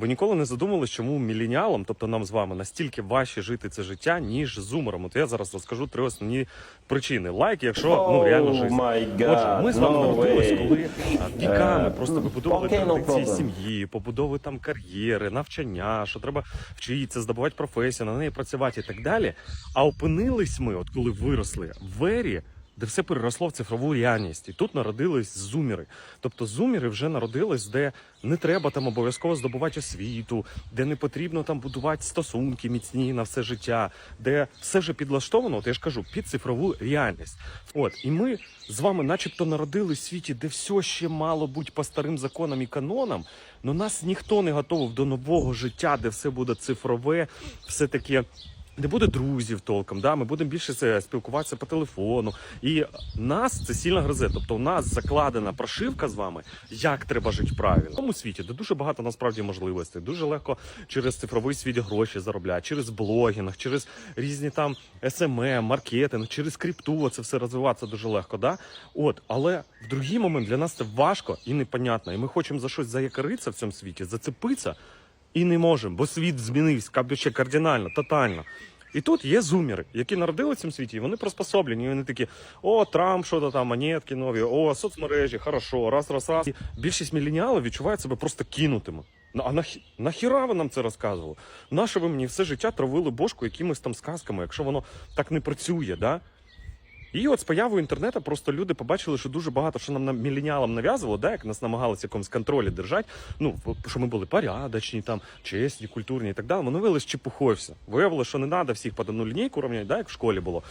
Ви ніколи не задумувались, чому міленіалам, тобто нам з вами, настільки важче жити це життя, ніж зумерам. От я зараз розкажу три основні причини. Лайк, якщо ну реально Oh жити. my Отже, ми з вами no народились, коли віками Е, просто м, вибудовували okay, no традиції problem. сім'ї, побудови там кар'єри, навчання, що треба вчитися, здобувати професію, на неї працювати і так далі. А опинились ми, от коли виросли в ері, де все переросло в цифрову реальність. І тут народились зуміри. Тобто зуміри вже народились, де не треба там обов'язково здобувати освіту, де не потрібно там будувати стосунки міцні на все життя, де все вже підлаштовано, от я ж кажу, під цифрову реальність. От і ми з вами, начебто, народились в світі, де все ще мало бути по старим законам і канонам. але нас ніхто не готовив до нового життя, де все буде цифрове, все таке. Не буде друзів толком, да? ми будемо більше це спілкуватися по телефону. І нас це сильно гризе. Тобто у нас закладена прошивка з вами, як треба жити правильно. В тому світі, де дуже багато насправді можливостей, дуже легко через цифровий світ гроші заробляти, через блогінг, через різні там SMM, маркетинг, через крипту це все розвиватися дуже легко. Да? От, але в другий момент для нас це важко і непонятно. І ми хочемо за щось заякоритися в цьому світі, зацепитися. І не можемо, бо світ змінився кабдюче кардинально, тотально. І тут є зумери, які народили в цьому світі, і вони приспособлені. І вони такі: о, Трамп, що то там, монетки нові, о, соцмережі, хорошо, раз, раз, раз. І більшість міленіалів відчувають себе просто кинутими. Ну, А нахі- нахіра ви нам це розказували? Нащо ви мені все життя травили бошку якимись там сказками, якщо воно так не працює, да? І от з появою інтернету просто люди побачили, що дуже багато що нам на- міленіалам нав'язувало, да, як нас намагалися якомусь контролі держати. Ну, що ми були порядочні, там, чесні, культурні і так далі. Воно вилиш чепухою все. Виявилося, що не треба всіх по одну лінійку рівняти, да, як в школі було.